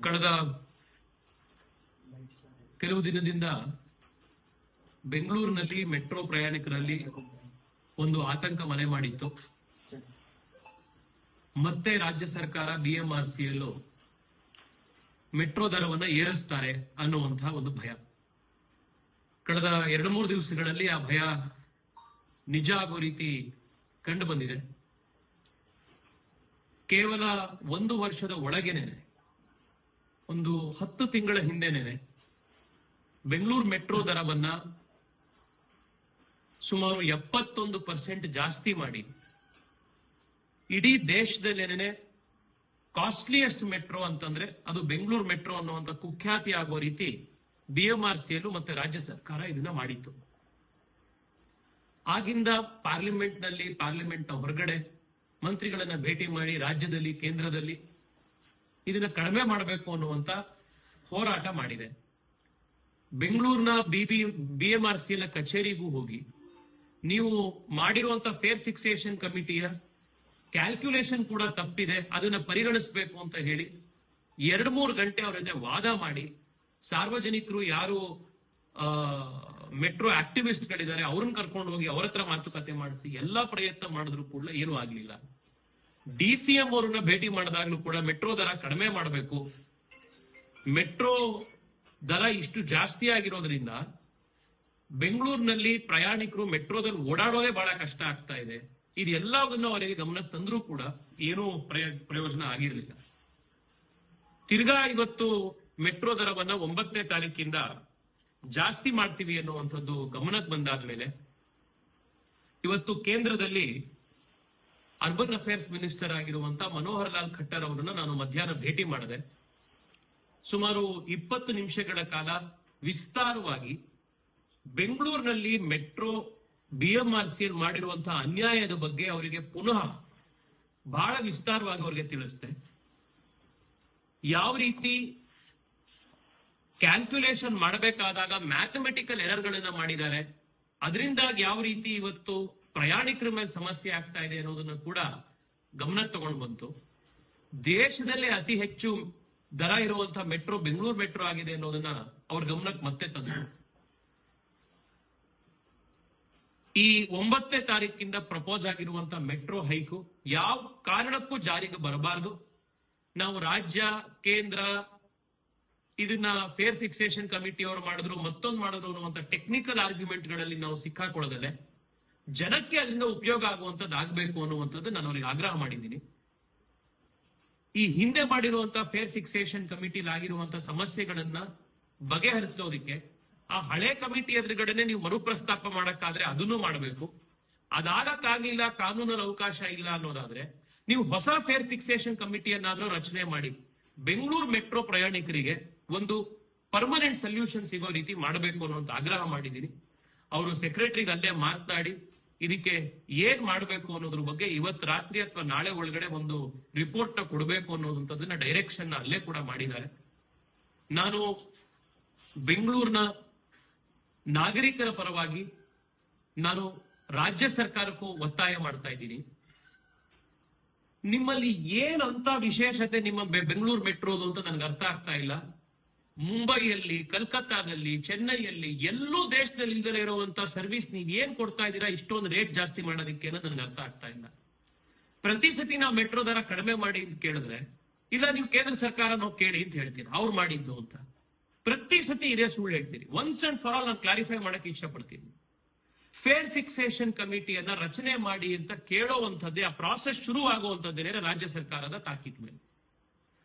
ಕಳೆದ ಕೆಲವು ದಿನದಿಂದ ಬೆಂಗಳೂರಿನಲ್ಲಿ ಮೆಟ್ರೋ ಪ್ರಯಾಣಿಕರಲ್ಲಿ ಒಂದು ಆತಂಕ ಮನೆ ಮಾಡಿತ್ತು. ಮತ್ತೆ ರಾಜ್ಯ ಸರ್ಕಾರ ಬಿಎಂಆರ್ಸಿಯಲ್ಲೂ ಮೆಟ್ರೋ ದರವನ್ನ ಏರಿಸ್ತಾರೆ ಅನ್ನುವಂತಹ ಒಂದು ಭಯ. ಕಳೆದ ಎರಡು ಮೂರು ದಿವಸಗಳಲ್ಲಿ ಆ ಭಯ ನಿಜ ಆಗೋ ರೀತಿ ಕಂಡು ಬಂದಿದೆ. ಕೇವಲ ಒಂದು ವರ್ಷದ ಒಳಗೇನೆ ಒಂದು ಹತ್ತು ತಿಂಗಳ ಹಿಂದೆನೆ ಬೆಂಗಳೂರು ಮೆಟ್ರೋ ದರವನ್ನ ಸುಮಾರು ಎಪ್ಪತ್ತೊಂದು ಪರ್ಸೆಂಟ್ ಜಾಸ್ತಿ ಮಾಡಿ. ಇಡೀ ದೇಶದಲ್ಲೇನೆ ಕಾಸ್ಟ್ಲಿಯೆಸ್ಟ್ ಮೆಟ್ರೋ ಅಂತಂದ್ರೆ ಅದು ಬೆಂಗಳೂರು ಮೆಟ್ರೋ ಅನ್ನುವಂತ ಕುಖ್ಯಾತಿ ಆಗುವ ರೀತಿ ಬಿಎಂಆರ್ಸಿಯಲ್ಲೂ ಮತ್ತೆ ರಾಜ್ಯ ಸರ್ಕಾರ ಇದನ್ನ ಮಾಡಿತ್ತು. ಆಗಿಂದ ಪಾರ್ಲಿಮೆಂಟ್ನಲ್ಲಿ ಪಾರ್ಲಿಮೆಂಟ್ನ ಹೊರಗಡೆ ಮಂತ್ರಿಗಳನ್ನ ಭೇಟಿ ಮಾಡಿ ರಾಜ್ಯದಲ್ಲಿ, ಕೇಂದ್ರದಲ್ಲಿ ಇದನ್ನ ಕಡಿಮೆ ಮಾಡಬೇಕು ಅನ್ನುವಂತ ಹೋರಾಟ ಮಾಡಿದೆ. ಬೆಂಗಳೂರಿನ ಬಿಬಿ, ಬಿಎಂಆರ್ಸಿ ನ ಕಚೇರಿಗೂ ಹೋಗಿ, ನೀವು ಮಾಡಿರುವಂತ ಫೇರ್ ಫಿಕ್ಸೇಷನ್ ಕಮಿಟಿಯ ಕ್ಯಾಲ್ಕುಲೇಷನ್ ಕೂಡ ತಪ್ಪಿದೆ, ಅದನ್ನ ಪರಿಗಣಿಸಬೇಕು ಅಂತ ಹೇಳಿ ಎರಡು ಮೂರು ಗಂಟೆ ಅವರ ಜೊತೆ ವಾದ ಮಾಡಿ, ಸಾರ್ವಜನಿಕರು ಯಾರು ಮೆಟ್ರೋ ಆಕ್ಟಿವಿಸ್ಟ್ ಗಳಿದ್ದಾರೆ, ಅವ್ರನ್ನ ಕರ್ಕೊಂಡು ಹೋಗಿ ಅವ್ರ ಹತ್ರ ಮಾತುಕತೆ ಮಾಡಿಸಿ, ಎಲ್ಲಾ ಪ್ರಯತ್ನ ಮಾಡಿದ್ರು ಕೂಡ ಏನೂ ಆಗ್ಲಿಲ್ಲ. ಡಿ ಸಿ ಭೇಟಿ ಮಾಡಿದಾಗ್ಲೂ ಕೂಡ ಮೆಟ್ರೋ ದರ ಕಡಿಮೆ ಮಾಡಬೇಕು. ಮೆಟ್ರೋ ದರ ಇಷ್ಟು ಜಾಸ್ತಿ ಆಗಿರೋದ್ರಿಂದ ಬೆಂಗಳೂರಿನಲ್ಲಿ ಪ್ರಯಾಣಿಕರು ಮೆಟ್ರೋದಲ್ಲಿ ಓಡಾಡೋದೇ ಬಹಳ ಕಷ್ಟ ಆಗ್ತಾ ಇದೆ. ಇದೆಲ್ಲದನ್ನು ಅವರಿಗೆ ಗಮನಕ್ಕೆ ತಂದ್ರೂ ಕೂಡ ಏನೂ ಪ್ರಯ- ಪ್ರಯೋಜನ ಆಗಿರಲಿಲ್ಲ. ತಿರ್ಗಾ ಇವತ್ತು ಮೆಟ್ರೋ ದರವನ್ನ ಒಂಬತ್ತನೇ ತಾರೀಕಿಂದ ಜಾಸ್ತಿ ಮಾಡ್ತೀವಿ ಅನ್ನುವಂಥದ್ದು ಗಮನಕ್ಕೆ ಬಂದಾದ್ಮೇಲೆ ಇವತ್ತು ಕೇಂದ್ರದಲ್ಲಿ ಅರ್ಬನ್ ಅಫೇರ್ಸ್ ಮಿನಿಸ್ಟರ್ ಆಗಿರುವಂತ ಮನೋಹರ್ ಲಾಲ್ ಖಟ್ಟರ್ ಅವರನ್ನು ನಾನು ಮಧ್ಯಾಹ್ನ ಭೇಟಿ ಮಾಡಿದೆ. ಸುಮಾರು ಇಪ್ಪತ್ತು ನಿಮಿಷಗಳ ಕಾಲ ವಿಸ್ತಾರವಾಗಿ ಬೆಂಗಳೂರಿನಲ್ಲಿ ಮೆಟ್ರೋ ಬಿಎಂಆರ್ಸಿ ಮಾಡಿರುವಂತಹ ಅನ್ಯಾಯದ ಬಗ್ಗೆ ಅವರಿಗೆ ಪುನಃ ಬಹಳ ವಿಸ್ತಾರವಾಗಿ ಅವರಿಗೆ ತಿಳಿಸಿದೆ. ಯಾವ ರೀತಿ ಕ್ಯಾಲ್ಕುಲೇಷನ್ ಮಾಡಬೇಕಾದಾಗ ಮ್ಯಾಥಮೆಟಿಕಲ್ ಎರರ್ಗಳನ್ನ ಮಾಡಿದ್ದಾರೆ. ಅದರಿಂದಾಗಿ ಯಾವ ರೀತಿ ಇವತ್ತು ಪ್ರಯಾಣಿಕರ ಮೇಲೆ ಸಮಸ್ಯೆ ಆಗ್ತಾ ಇದೆ ಅನ್ನೋದನ್ನ ಕೂಡ ಗಮನ ತಗೊಂಡು ಬಂತು. ದೇಶದಲ್ಲಿ ಅತಿ ಹೆಚ್ಚು ದರ ಇರುವಂತಹ ಮೆಟ್ರೋ, ಬೆಂಗಳೂರು ಮೆಟ್ರೋ ಆಗಿದೆ ಅನ್ನೋದನ್ನ ಅವ್ರ ಗಮನಕ್ಕೆ ಮತ್ತೆ ತಂದರು. ಈ ಒಂಬತ್ತನೇ ತಾರೀಕಿಂದ ಪ್ರಪೋಸ್ ಆಗಿರುವಂತಹ ಮೆಟ್ರೋ ಹೈಕು ಯಾವ ಕಾರಣಕ್ಕೂ ಜಾರಿಗೆ ಬರಬಾರದು. ನಾವು ರಾಜ್ಯ, ಕೇಂದ್ರ ಇದನ್ನ ಫೇರ್ ಫಿಕ್ಸೇಷನ್ ಕಮಿಟಿ ಅವರು ಮಾಡಿದ್ರು, ಮತ್ತೊಂದು ಮಾಡಿದ್ರು ಅನ್ನುವಂತ ಟೆಕ್ನಿಕಲ್ ಆರ್ಗ್ಯುಮೆಂಟ್ಗಳಲ್ಲಿ ನಾವು ಸಿಕ್ಕಾಕೊಳ್ಳೋದಲ್ಲೇ. ಜನಕ್ಕೆ ಅಲ್ಲಿಂದ ಉಪಯೋಗ ಆಗುವಂತದ್ದು ಆಗ್ಬೇಕು ಅನ್ನುವಂಥದ್ದು ನಾನು ಅವರಿಗೆ ಆಗ್ರಹ ಮಾಡಿದ್ದೀನಿ. ಈ ಹಿಂದೆ ಮಾಡಿರುವಂತಹ ಫೇರ್ ಫಿಕ್ಸೇಷನ್ ಕಮಿಟಿಲಿ ಆಗಿರುವಂತಹ ಸಮಸ್ಯೆಗಳನ್ನ ಬಗೆಹರಿಸೋದಿಕ್ಕೆ, ಆ ಹಳೆ ಕಮಿಟಿ ಎದುರುಗಡೆನೆ ನೀವು ಮರುಪ್ರಸ್ತಾಪ ಮಾಡಕ್ಕಾದ್ರೆ ಅದನ್ನು ಮಾಡಬೇಕು. ಅದಾಗಕ್ಕಾಗಿಲ್ಲ ಕಾನೂನಲ್ಲಿ ಅವಕಾಶ ಇಲ್ಲ ಅನ್ನೋದಾದ್ರೆ ನೀವು ಹೊಸ ಫೇರ್ ಫಿಕ್ಸೇಷನ್ ಕಮಿಟಿಯನ್ನಾದ್ರೂ ರಚನೆ ಮಾಡಿ, ಬೆಂಗಳೂರು ಮೆಟ್ರೋ ಪ್ರಯಾಣಿಕರಿಗೆ ಒಂದು ಪರ್ಮನೆಂಟ್ ಸೊಲ್ಯೂಷನ್ ಸಿಗೋ ರೀತಿ ಮಾಡಬೇಕು ಅನ್ನುವಂತ ಆಗ್ರಹ ಮಾಡಿದ್ದೀನಿ. ಅವರು ಸೆಕ್ರೆಟರಿಗೆ ಅಲ್ಲೇ ಮಾತನಾಡಿ, ಇದಕ್ಕೆ ಏನ್ ಮಾಡಬೇಕು ಅನ್ನೋದ್ರ ಬಗ್ಗೆ ಇವತ್ತು ರಾತ್ರಿ ಅಥವಾ ನಾಳೆ ಒಳಗಡೆ ಒಂದು ರಿಪೋರ್ಟ್ನ ಕೊಡಬೇಕು ಅನ್ನೋದಂಥದ್ದನ್ನ ಡೈರೆಕ್ಷನ್ ಅಲ್ಲೇ ಕೂಡ ಮಾಡಿದ್ದಾರೆ. ನಾನು ಬೆಂಗಳೂರಿನ ನಾಗರಿಕರ ಪರವಾಗಿ ನಾನು ರಾಜ್ಯ ಸರ್ಕಾರಕ್ಕೂ ಒತ್ತಾಯ ಮಾಡ್ತಾ ಇದ್ದೀನಿ. ನಿಮ್ಮಲ್ಲಿ ಏನಂತ ವಿಶೇಷತೆ ನಿಮ್ಮ ಬೆಂಗಳೂರು ಮೆಟ್ರೋದು ಅಂತ ನನಗೆ ಅರ್ಥ ಆಗ್ತಾ ಇಲ್ಲ. ಮುಂಬೈಯಲ್ಲಿ, ಕಲ್ಕತ್ತಾದಲ್ಲಿ, ಚೆನ್ನೈಯಲ್ಲಿ ಎಲ್ಲೂ ದೇಶದಲ್ಲಿ ಇರುವಂತ ಸರ್ವಿಸ್ ನೀವ್ ಏನ್ ಕೊಡ್ತಾ ಇದ್ದೀರಾ, ಇಷ್ಟೊಂದು ರೇಟ್ ಜಾಸ್ತಿ ಮಾಡೋದಕ್ಕೆ ಅನ್ನೋದು ನನಗೆ ಅರ್ಥ ಆಗ್ತಾ ಇಲ್ಲ. ಪ್ರತಿ ಸತಿ ನಾವು ಮೆಟ್ರೋ ದರ ಕಡಿಮೆ ಮಾಡಿ ಅಂತ ಕೇಳಿದ್ರೆ, ಇಲ್ಲ ನೀವು ಕೇಂದ್ರ ಸರ್ಕಾರ ನಾವು ಕೇಳಿ ಅಂತ ಹೇಳ್ತೀರಿ, ಅವ್ರು ಮಾಡಿದ್ದು ಅಂತ. ಪ್ರತಿ ಸತಿ ಇದೇ ಸುಳ್ಳು ಹೇಳ್ತೀರಿ. ಒನ್ಸ್ ಅಂಡ್ ಫಾರ್ ಆಲ್ ನಾನು ಕ್ಲಾರಿಫೈ ಮಾಡಕ್ಕೆ ಇಷ್ಟಪಡ್ತೀನಿ. ಫೇರ್ ಫಿಕ್ಸೇಷನ್ ಕಮಿಟಿಯನ್ನ ರಚನೆ ಮಾಡಿ ಅಂತ ಕೇಳೋವಂಥದ್ದೇ ಆ ಪ್ರಾಸೆಸ್ ಶುರು ಆಗುವಂತದ್ದೇನೆ ರಾಜ್ಯ ಸರ್ಕಾರದ ತಾಕೀತ್ ಮೇಲೆ.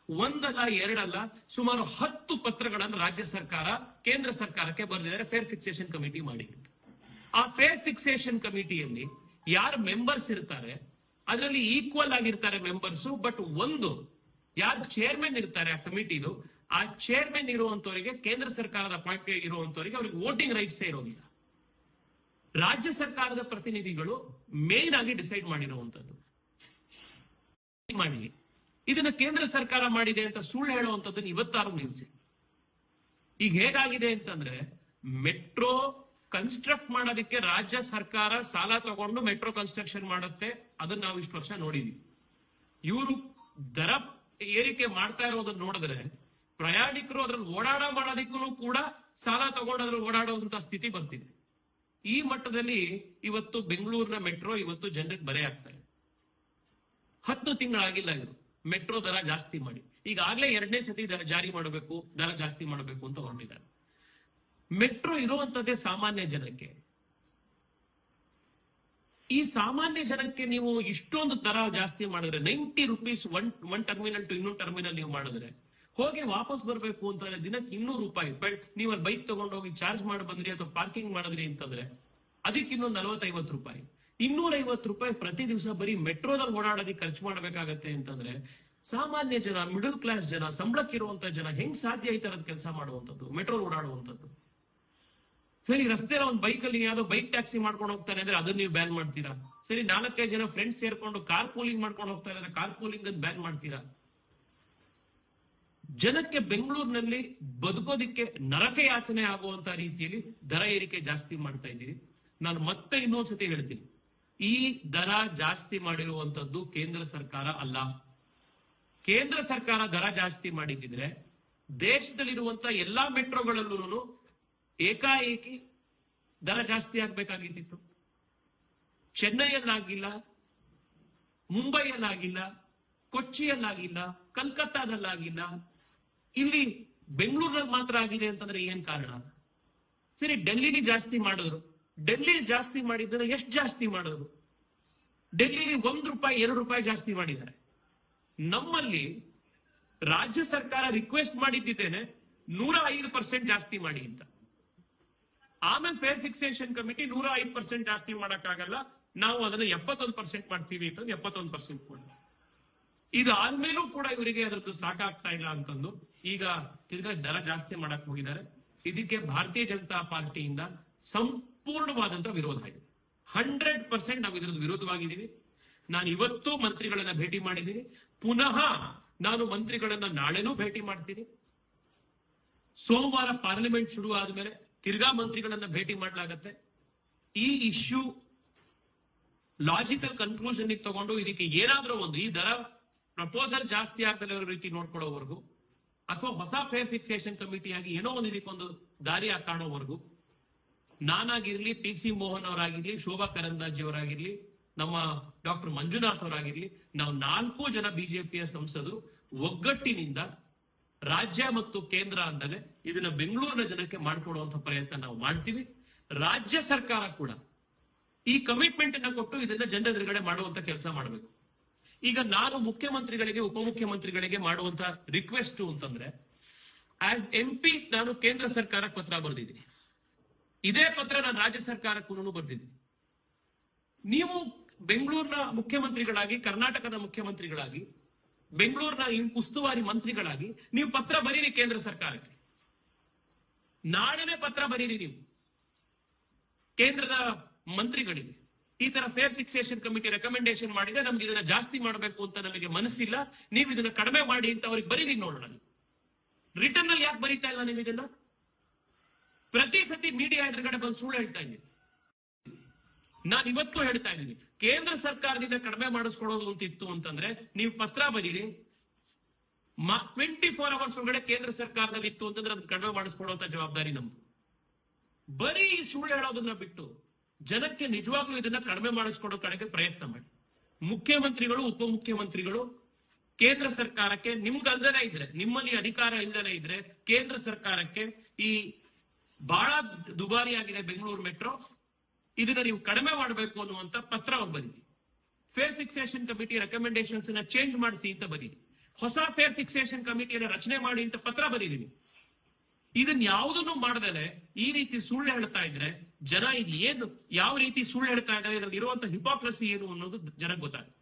ಒಂದಲ್ಲ ಎರಡಲ್ಲ ಸುಮಾರು ಹತ್ತು ಪತ್ರಗಳನ್ನು ರಾಜ್ಯ ಸರ್ಕಾರ, ಕೇಂದ್ರ ಸರ್ಕಾರಕ್ಕೆ ಬರೆದಿದ್ದಾರೆ. ಫೇರ್ ಫಿಕ್ಸೇಷನ್ ಕಮಿಟಿ ಮಾಡಿ ಆ ಫೇರ್ ಫಿಕ್ಸೇಷನ್ ಕಮಿಟಿಯಲ್ಲಿ ಯಾರು ಮೆಂಬರ್ಸ್ ಇರ್ತಾರೆ, ಅದರಲ್ಲಿ ಈಕ್ವಲ್ ಆಗಿರ್ತಾರೆ ಮೆಂಬರ್ಸ್ ಬಟ್ ಒಂದು ಯಾರು ಚೇರ್ಮನ್ ಇರ್ತಾರೆ ಆ ಕಮಿಟಿದು ಆ ಚೇರ್ಮನ್ ಇರುವಂತವರಿಗೆ, ಕೇಂದ್ರ ಸರ್ಕಾರದ ಪಾರ್ಟಿ ಇರುವಂತವರಿಗೆ ಅವ್ರಿಗೆ ವೋಟಿಂಗ್ ರೈಟ್ಸ್ ಇರೋದಿಲ್ಲ. ರಾಜ್ಯ ಸರ್ಕಾರದ ಪ್ರತಿನಿಧಿಗಳು ಮೇನ್ ಆಗಿ ಡಿಸೈಡ್ ಮಾಡಿರುವಂತದ್ದು. ಮಾಡಿ ಇದನ್ನ ಕೇಂದ್ರ ಸರ್ಕಾರ ಮಾಡಿದೆ ಅಂತ ಸುಳ್ಳು ಹೇಳುವಂಥದ್ದನ್ನು ಇವತ್ತಾರು ನಿಲ್ಸಿ. ಈಗ ಹೇಗಾಗಿದೆ ಅಂತಂದ್ರೆ ಮೆಟ್ರೋ ಕನ್ಸ್ಟ್ರಕ್ಟ್ ಮಾಡೋದಕ್ಕೆ ರಾಜ್ಯ ಸರ್ಕಾರ ಸಾಲ ತಗೊಂಡು ಮೆಟ್ರೋ ಕನ್ಸ್ಟ್ರಕ್ಷನ್ ಮಾಡುತ್ತೆ, ಅದನ್ನ ನಾವು ಇಷ್ಟು ವರ್ಷ ನೋಡಿದೀವಿ. ಇವರು ದರ ಏರಿಕೆ ಮಾಡ್ತಾ ಇರೋದನ್ನ ನೋಡಿದ್ರೆ ಪ್ರಯಾಣಿಕರು ಅದ್ರಲ್ಲಿ ಓಡಾಡ ಮಾಡೋದಕ್ಕೂ ಕೂಡ ಸಾಲ ತಗೊಂಡು ಅದ್ರಲ್ಲಿ ಓಡಾಡುವಂತ ಸ್ಥಿತಿ ಬರ್ತಿದೆ ಈ ಮಟ್ಟದಲ್ಲಿ ಇವತ್ತು ಬೆಂಗಳೂರಿನ ಮೆಟ್ರೋ ಇವತ್ತು ಜನರಿಗೆ ಬರೆ ಆಗ್ತಾ ಇದೆ. ಹತ್ತು ತಿಂಗಳಾಗಿಲ್ಲ ಇದು ಮೆಟ್ರೋ ದರ ಜಾಸ್ತಿ ಮಾಡಿ. ಈಗಾಗಲೇ ಎರಡನೇ ಸತಿ ದರ ಜಾರಿ ಮಾಡಬೇಕು, ದರ ಜಾಸ್ತಿ ಮಾಡಬೇಕು ಅಂತ ಹೊರಟಿದ್ದಾರೆ. ಮೆಟ್ರೋ ಇರುವಂತದ್ದೇ ಸಾಮಾನ್ಯ ಜನಕ್ಕೆ. ಈ ಸಾಮಾನ್ಯ ಜನಕ್ಕೆ ನೀವು ಇಷ್ಟೊಂದು ದರ ಜಾಸ್ತಿ ಮಾಡಿದ್ರೆ, ninety rupees one one terminal to ಇನ್ನೊಂದು ಟರ್ಮಿನಲ್ ನೀವು ಮಾಡಿದ್ರೆ, ಹೋಗಿ ವಾಪಸ್ ಬರಬೇಕು ಅಂತಂದ್ರೆ ದಿನಕ್ಕೆ ಇನ್ನೂರು ರೂಪಾಯಿ. ಬಟ್ ನೀವು ಬೈಕ್ ತಗೊಂಡೋಗಿ ಚಾರ್ಜ್ ಮಾಡಿ ಬಂದ್ರಿ ಅಥವಾ ಪಾರ್ಕಿಂಗ್ ಮಾಡಿದ್ರಿ ಅಂತಂದ್ರೆ ಅದಕ್ಕೆ ನಲವತ್ತೈವತ್ತು ರೂಪಾಯಿ. ಇನ್ನೂರ ಐವತ್ತು ರೂಪಾಯಿ ಪ್ರತಿ ದಿವಸ ಬರೀ ಮೆಟ್ರೋದಲ್ಲಿ ಓಡಾಡೋದಕ್ಕೆ ಖರ್ಚು ಮಾಡಬೇಕಾಗತ್ತೆ ಅಂತಂದ್ರೆ ಸಾಮಾನ್ಯ ಜನ ಮಿಡಲ್ ಕ್ಲಾಸ್ ಜನ ಸಂಬಳಕ್ಕಿರುವಂತ ಜನ ಹೆಂಗ್ ಸಾಧ್ಯ ಈ ತರದ ಕೆಲಸ ಮಾಡುವಂಥದ್ದು ಮೆಟ್ರೋ ಓಡಾಡುವಂತದ್ದು ಸರಿ, ರಸ್ತೆ ಒಂದು ಬೈಕ್ ಅಲ್ಲಿ ಯಾವ್ದೋ ಬೈಕ್ ಟ್ಯಾಕ್ಸಿ ಮಾಡ್ಕೊಂಡು ಹೋಗ್ತಾನೆ ಅಂದ್ರೆ ಅದನ್ನ ನೀವು ಬ್ಯಾನ್ ಮಾಡ್ತೀರಾ? ಸರಿ, ನಾಲ್ಕೈದು ಜನ ಫ್ರೆಂಡ್ಸ್ ಸೇರ್ಕೊಂಡು ಕಾರ್ ಪೂಲಿಂಗ್ ಮಾಡ್ಕೊಂಡು ಹೋಗ್ತಾರೆ ಅಂದ್ರೆ ಕಾರ್ ಪೂಲಿಂಗ್ ಅದ್ ಬ್ಯಾನ್ ಮಾಡ್ತೀರಾ? ಜನಕ್ಕೆ ಬೆಂಗಳೂರಿನಲ್ಲಿ ಬದುಕೋದಿಕ್ಕೆ ನರಕ ಯಾತನೆ ಆಗುವಂತ ರೀತಿಯಲ್ಲಿ ದರ ಏರಿಕೆ ಜಾಸ್ತಿ ಮಾಡ್ತಾ ಇದ್ದೀರಿ. ನಾನು ಮತ್ತೆ ಇನ್ನೊಂದ್ಸತಿ ಹೇಳ್ತೀನಿ. ಈ ದರ ಜಾಸ್ತಿ ಮಾಡಿರುವಂತದ್ದು ಕೇಂದ್ರ ಸರ್ಕಾರ ಅಲ್ಲ. ಕೇಂದ್ರ ಸರ್ಕಾರ ದರ ಜಾಸ್ತಿ ಮಾಡಿದ್ದಿದ್ರೆ ದೇಶದಲ್ಲಿರುವಂತ ಎಲ್ಲಾ ಮೆಟ್ರೋಗಳಲ್ಲೂ ಏಕಾಏಕಿ ದರ ಜಾಸ್ತಿ ಆಗ್ಬೇಕಾಗಿತ್ತು ಚೆನ್ನೈಯಲ್ಲಾಗಿಲ್ಲ, ಮುಂಬೈಯಲ್ಲಾಗಿಲ್ಲ, ಕೊಚ್ಚಿಯಲ್ಲಾಗಿಲ್ಲ, ಕಲ್ಕತ್ತಾದಲ್ಲಾಗಿಲ್ಲ. ಇಲ್ಲಿ ಬೆಂಗಳೂರಿನಲ್ಲಿ ಮಾತ್ರ ಆಗಿದೆ ಅಂತಂದ್ರೆ ಏನ್ ಕಾರಣ? ಸರಿ, ಡೆಲ್ಲಿಲಿ ಜಾಸ್ತಿ ಮಾಡಿದ್ರು. ಡೆಲ್ಲಿ ಜಾಸ್ತಿ ಮಾಡಿದ್ರೆ ಎಷ್ಟು ಜಾಸ್ತಿ ಮಾಡೋದು? ಡೆಲ್ಲಿಲಿ ಒಂದ್ ರೂಪಾಯಿ, ಎರಡು ರೂಪಾಯಿ ಜಾಸ್ತಿ ಮಾಡಿದ್ದಾರೆ. ನಮ್ಮಲ್ಲಿ ರಾಜ್ಯ ಸರ್ಕಾರ ರಿಕ್ವೆಸ್ಟ್ ಮಾಡಿದ್ದೇನೆ ನೂರ ಐದು ಪರ್ಸೆಂಟ್ ಜಾಸ್ತಿ ಮಾಡಿ ಅಂತ. ಆಮೇಲೆ ಫೇರ್ ಫಿಕ್ಸೇಷನ್ ಕಮಿಟಿ ನೂರ ಐದು ಪರ್ಸೆಂಟ್ ಜಾಸ್ತಿ ಮಾಡಕ್ಕಾಗಲ್ಲ, ನಾವು ಅದನ್ನ ಎಪ್ಪತ್ತೊಂದು ಪರ್ಸೆಂಟ್ ಮಾಡ್ತೀವಿ ಅಂತಂದ್ರೆ ಎಪ್ಪತ್ತೊಂದು ಪರ್ಸೆಂಟ್ ಇದು ಆದ್ಮೇಲೂ ಕೂಡ ಇವರಿಗೆ ಅದರದ್ದು ಸಾಕಾಗ್ತಾ ಇಲ್ಲ ಅಂತಂದು ಈಗ ತಿರ್ಗಾ ದರ ಜಾಸ್ತಿ ಮಾಡಕ್ ಹೋಗಿದ್ದಾರೆ. ಇದಕ್ಕೆ ಭಾರತೀಯ ಜನತಾ ಪಾರ್ಟಿಯಿಂದ ಸಂಪೂರ್ಣವಾದಂತಹ ವಿರೋಧ ಇದೆ. ಹಂಡ್ರೆಡ್ ಪರ್ಸೆಂಟ್ ನಾವು ಇದರ ವಿರೋಧವಾಗಿದ್ದೀವಿ. ನಾನು ಇವತ್ತು ಮಂತ್ರಿಗಳನ್ನ ಭೇಟಿ ಮಾಡಿದ್ದೀನಿ. ಪುನಃ ನಾನು ಮಂತ್ರಿಗಳನ್ನ ನಾಳೆನೂ ಭೇಟಿ ಮಾಡ್ತೀನಿ. ಸೋಮವಾರ ಪಾರ್ಲಿಮೆಂಟ್ ಶುರು ಆದ್ಮೇಲೆ ತಿರ್ಗಾ ಮಂತ್ರಿಗಳನ್ನ ಭೇಟಿ ಮಾಡಲಾಗತ್ತೆ. ಈ ಇಶ್ಯೂ ಲಾಜಿಕಲ್ ಕನ್ಕ್ಲೂಷನ್ ತಗೊಂಡು ಇದಕ್ಕೆ ಏನಾದ್ರೂ ಒಂದು ಈ ದರ ಪ್ರಪೋಸಲ್ ಜಾಸ್ತಿ ಇರೋ ರೀತಿ ನೋಡ್ಕೊಳ್ಳೋವರೆಗೂ ಅಥವಾ ಹೊಸ ಫೇರ್ ಫಿಕ್ಸೇಷನ್ ಕಮಿಟಿಯಾಗಿ ಏನೋ ಒಂದು ಇದಕ್ಕೊಂದು ದಾರಿ ಕಾಣೋವರೆಗೂ ನಾನಾಗಿರ್ಲಿ ಪಿ ಸಿ ಮೋಹನ್ ಅವರಾಗಿರ್ಲಿ, ಶೋಭಾ ಕರಂದಾಜಿ ಅವರಾಗಿರ್ಲಿ, ನಮ್ಮ ಡಾಕ್ಟರ್ ಮಂಜುನಾಥ್ ಅವರಾಗಿರ್ಲಿ, ನಾವು ನಾಲ್ಕು ಜನ ಬಿಜೆಪಿಯ ಸಂಸದರು ಒಗ್ಗಟ್ಟಿನಿಂದ ರಾಜ್ಯ ಮತ್ತು ಕೇಂದ್ರ ಅಂದರೆ ಇದನ್ನ ಬೆಂಗಳೂರಿನ ಜನಕ್ಕೆ ಮಾಡಿಕೊಡುವಂತ ಪ್ರಯತ್ನ ನಾವು ಮಾಡ್ತೀವಿ. ರಾಜ್ಯ ಸರ್ಕಾರ ಕೂಡ ಈ ಕಮಿಟ್ಮೆಂಟ್ ಅನ್ನ ಕೊಟ್ಟು ಇದನ್ನ ಜನರ ಎದುರುಗಡೆ ಮಾಡುವಂತ ಕೆಲಸ ಮಾಡಬೇಕು. ಈಗ ನಾನು ಮುಖ್ಯಮಂತ್ರಿಗಳಿಗೆ, ಉಪಮುಖ್ಯಮಂತ್ರಿಗಳಿಗೆ ಮಾಡುವಂತ ರಿಕ್ವೆಸ್ಟ್ ಅಂತಂದ್ರೆ ಆಸ್ ಎಂ ಪಿ ನಾನು ಕೇಂದ್ರ ಸರ್ಕಾರಕ್ಕೆ ಪತ್ರ ಬರೆದಿದ್ದೀನಿ. ಇದೇ ಪತ್ರ ನಾನು ರಾಜ್ಯ ಸರ್ಕಾರಕ್ಕೂ ಬರೆದಿದ್ದೀನಿ. ನೀವು ಬೆಂಗಳೂರಿನ ಮುಖ್ಯಮಂತ್ರಿಗಳಾಗಿ, ಕರ್ನಾಟಕದ ಮುಖ್ಯಮಂತ್ರಿಗಳಾಗಿ, ಬೆಂಗಳೂರಿನ ಉಸ್ತುವಾರಿ ಮಂತ್ರಿಗಳಾಗಿ ನೀವು ಪತ್ರ ಬರೀರಿ ಕೇಂದ್ರ ಸರ್ಕಾರಕ್ಕೆ. ನಾಳೆನೆ ಪತ್ರ ಬರೀರಿ ನೀವು. ಕೇಂದ್ರದ ಮಂತ್ರಿಗಳಿಗೆ. ಈ ತರ ಫೇರ್ ಫಿಕ್ಸೇಷನ್ ಕಮಿಟಿ ರೆಕಮೆಂಡೇಶನ್ ಮಾಡಿದೆ ನಮ್ಗೆ ಇದನ್ನ ಜಾಸ್ತಿ ಮಾಡಬೇಕು ಅಂತ ನಮಗೆ ಮನಸ್ಸಿಲ್ಲ. ನೀವು ಇದನ್ನ ಕಡಿಮೆ ಮಾಡಿ ಅಂತ ಅವ್ರಿಗೆ ಬರೀರಿ ನೋಡೋಣ ರಿಟರ್ನ್ ಅಲ್ಲಿ ಯಾಕೆ ಬರೀತಾ ಇಲ್ಲ ನೀವು ಇದನ್ನ? ಪ್ರತಿ ಸತಿ ಮೀಡಿಯಾ ಎದುರುಗಡೆ ಬಂದು ಸುಳ್ಳು ಹೇಳ್ತಾ ಇದ್ದೀನಿ. ನಾನು ಇವತ್ತು ಹೇಳ್ತಾ ಇದ್ದೀನಿ. ಕೇಂದ್ರ ಸರ್ಕಾರದಿಂದ ಕಡಿಮೆ ಮಾಡಿಸ್ಕೊಡೋದು ಅಂತ ಇತ್ತು ಅಂತಂದ್ರೆ ನೀವು ಪತ್ರ ಬರೀರಿ. ಟ್ವೆಂಟಿ ಫೋರ್ ಅವರ್ಸ್ ಒಳಗಡೆ ಕೇಂದ್ರ ಸರ್ಕಾರದಲ್ಲಿ ಇತ್ತು ಅಂತಂದ್ರೆ ಅದನ್ನ ಕಡಿಮೆ ಮಾಡಿಸ್ಕೊಡುವಂತ ಜವಾಬ್ದಾರಿ ನಮ್ದು. ಬರೀ ಸುಳ್ಳು ಹೇಳೋದನ್ನ ಬಿಟ್ಟು ಜನಕ್ಕೆ ನಿಜವಾಗ್ಲೂ ಇದನ್ನ ಕಡಿಮೆ ಮಾಡಿಸ್ಕೊಡೋ ಕಡೆಗೆ ಪ್ರಯತ್ನ ಮಾಡಿ. ಮುಖ್ಯಮಂತ್ರಿಗಳು, ಉಪಮುಖ್ಯಮಂತ್ರಿಗಳು, ಕೇಂದ್ರ ಸರ್ಕಾರಕ್ಕೆ ನಿಮ್ಗಲ್ದನೇ ಇದ್ರೆ, ನಿಮ್ಮಲ್ಲಿ ಅಧಿಕಾರ ಇಲ್ದನೇ ಇದ್ರೆ ಕೇಂದ್ರ ಸರ್ಕಾರಕ್ಕೆ ಈ ಬಹಳ ದುಬಾರಿಯಾಗಿದೆ ಬೆಂಗಳೂರು ಮೆಟ್ರೋ, ಇದನ್ನ ನೀವು ಕಡಿಮೆ ಮಾಡಬೇಕು ಅನ್ನುವಂತ ಪತ್ರ ಬರೀರಿ fair fixation committee recommendations change ಮಾಡಿಸಿ ಅಂತ ಬರೀರಿ ಹೊಸ ಫೇರ್ ಫಿಕ್ಸೇಷನ್ ಕಮಿಟಿಯನ್ನು ರಚನೆ ಮಾಡಿ ಅಂತ ಪತ್ರ ಬರೀರಿ ನೀವು ಇದನ್ನ ಯಾವುದನ್ನು ಮಾಡದೇನೆ ಈ ರೀತಿ ಸುಳ್ಳು ಹೇಳ್ತಾ ಇದ್ರೆ ಜನ ಇದು ಏನು ಯಾವ ರೀತಿ ಸುಳ್ಳು ಹೇಳ್ತಾ ಇದ್ದಾರೆ, ಇದ್ರಲ್ಲಿ ಇರುವಂತ ಹಿಪಾಕ್ರಸಿ ಏನು ಅನ್ನೋದು ಜನಕ್ಕೆ ಗೊತ್ತಾಗುತ್ತೆ.